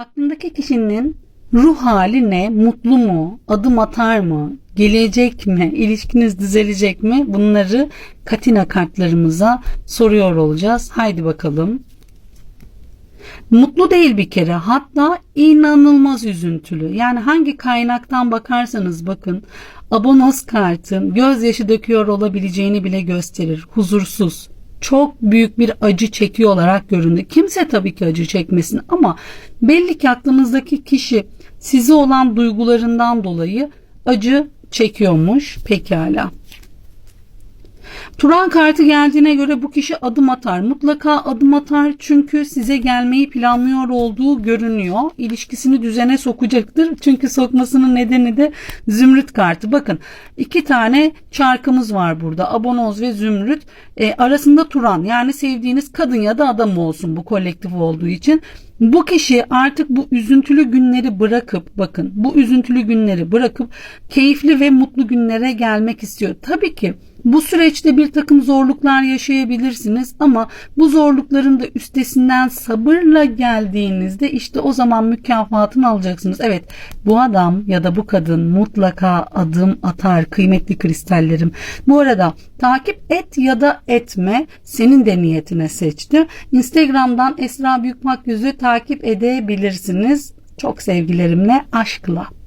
Aklındaki kişinin ruh hali ne? Mutlu mu? Adım atar mı? Gelecek mi? İlişkiniz düzelecek mi? Bunları katina kartlarımıza soruyor olacağız. Haydi bakalım. Mutlu değil bir kere hatta inanılmaz üzüntülü. Yani hangi kaynaktan bakarsanız bakın abonos kartın gözyaşı döküyor olabileceğini bile gösterir. Huzursuz, çok büyük bir acı çekiyor olarak göründü. Kimse tabii ki acı çekmesin ama belli ki aklınızdaki kişi size olan duygularından dolayı acı çekiyormuş. Pekala. Turan kartı geldiğine göre bu kişi adım atar. Mutlaka adım atar çünkü size gelmeyi planlıyor olduğu görünüyor. İlişkisini düzene sokacaktır. Çünkü sokmasının nedeni de zümrüt kartı. Bakın iki tane çarkımız var burada. Abonoz ve zümrüt. E, arasında Turan yani sevdiğiniz kadın ya da adam olsun bu kolektif olduğu için. Bu kişi artık bu üzüntülü günleri bırakıp bakın bu üzüntülü günleri bırakıp keyifli ve mutlu günlere gelmek istiyor. Tabii ki bu süreçte bir takım zorluklar yaşayabilirsiniz ama bu zorlukların da üstesinden sabırla geldiğinizde işte o zaman mükafatını alacaksınız. Evet bu adam ya da bu kadın mutlaka adım atar kıymetli kristallerim. Bu arada takip et ya da etme senin de niyetine seçti. Instagram'dan Esra Büyükmak Yüzü takip edebilirsiniz. Çok sevgilerimle aşkla.